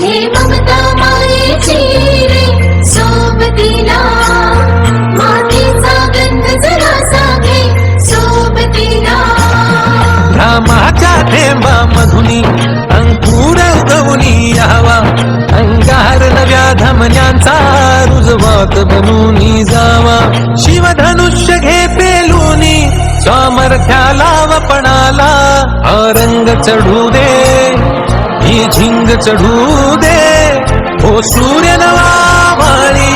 हे ममता मायेची रे सोबतीला मातीचा गंध सोबतीला थेंबा मधुनी अंकुर उगवली यावा अंगार नव्या धमन्यांचा रुजवात बनून जावा. शिवधनुष्य घे पेलूनी सामर्थ्याला वपणाला हा रंग चढू दे. ही झिंग चढू दे. हो सूर्य नवा वाळी